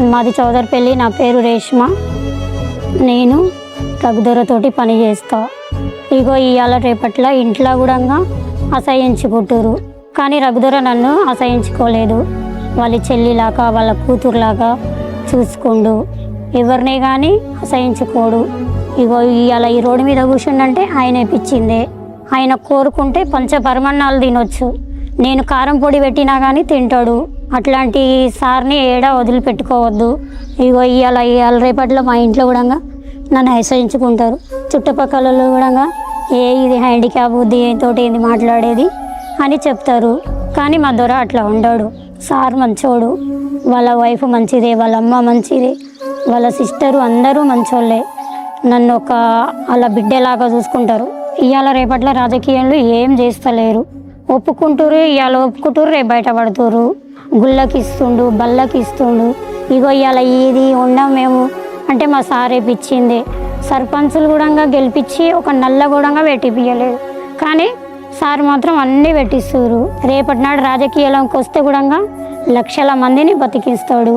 మాది చౌదరిపల్లి నా పేరు రేష్మ. నేను రఘుదొరతోటి పని చేస్తా. ఇగో ఇవాళ రేపట్ల ఇంట్లో కూడా అసహించుకుంటారు కానీ రఘుదొర నన్ను అసహించుకోలేదు వాళ్ళ చెల్లిలాగా వాళ్ళ కూతురులాగా చూసుకుండు. ఎవరిని కానీ అసహించుకోడు ఇగో ఇవాళ ఈ రోడ్డు మీద కూర్చుండంటే ఆయన ఇప్పించిందే ఆయన కోరుకుంటే పంచపరమన్నాలు తినొచ్చు. నేను కారం పొడి పెట్టినా కానీ తింటాడు. అట్లాంటి సార్ని ఏడ వదిలిపెట్టుకోవద్దు. ఇగో ఇవాళ ఇవాళ రేపట్లో మా ఇంట్లో కూడా నన్ను హెచ్చరించుకుంటారు చుట్టుపక్కల కూడా ఏ ఇది హ్యాండిక్యాప్ దీనితోటి ఏంది మాట్లాడేది అని చెప్తారు. కానీ మా దొర అట్లా ఉండడు. సార్ మంచోడు వాళ్ళ వైఫ్ మంచిదే వాళ్ళ అమ్మ మంచిదే వాళ్ళ సిస్టరు అందరూ మంచోళ్ళే. నన్ను ఒక అలా బిడ్డలాగా చూసుకుంటారు. ఇవాళ రేపట్ల రాజకీయంలో ఏం చేస్తలేరు. ఒప్పుకుంటారు ఇవాళ ఒప్పుకుంటారు రేపు బయటపడుతురు గుళ్ళకి ఇస్తుండు బల్లకి ఇస్తుండు ఇగో ఇవాళ ఇది ఉండం మేము. అంటే మా సార్ ఇప్పించింది సర్పంచులు కూడా గెలిపించి ఒక నల్ల కూడా పెట్టిపియలేదు కానీ సార్ మాత్రం అన్నీ పెట్టిస్తారు రేపటి నాడు రాజకీయాలకు వస్తే కూడా లక్షల మందిని బతికిస్తాడు.